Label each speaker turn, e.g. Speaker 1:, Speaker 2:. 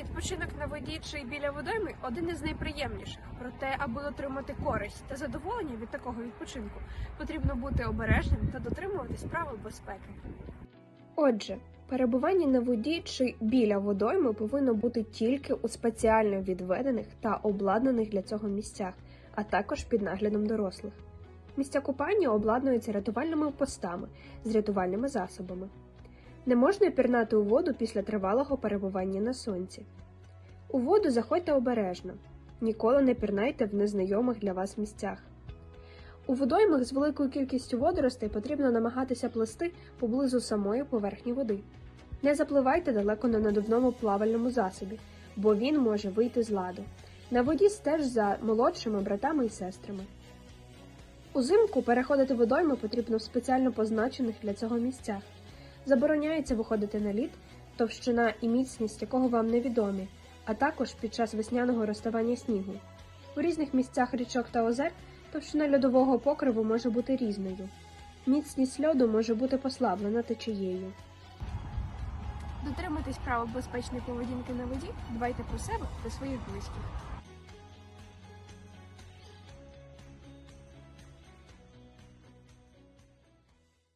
Speaker 1: Відпочинок на воді чи біля водойми один із найприємніших. Проте, аби отримати користь та задоволення від такого відпочинку, потрібно бути обережним та дотримуватись правил безпеки. Отже, перебування на воді чи біля водойми повинно бути тільки у спеціально відведених та обладнаних для цього місцях, а також під наглядом дорослих. Місця купання обладнуються рятувальними постами з рятувальними засобами. Не можна пірнати у воду після тривалого перебування на сонці. У воду заходьте обережно. Ніколи не пірнайте в незнайомих для вас місцях. У водоймах з великою кількістю водоростей потрібно намагатися плисти поблизу самої поверхні води. Не запливайте далеко на надувному плавальному засобі, бо він може вийти з ладу. На воді стеж за молодшими братами і сестрами. Узимку переходити водойми потрібно в спеціально позначених для цього місцях. Забороняється виходити на лід, товщина і міцність якого вам невідомі, а також під час весняного розставання снігу. У різних місцях річок та озер товщина льодового покриву може бути різною. Міцність льоду може бути послаблена течією. Дотримуйтесь правил безпечної поведінки на воді, дбайте про себе та своїх близьких.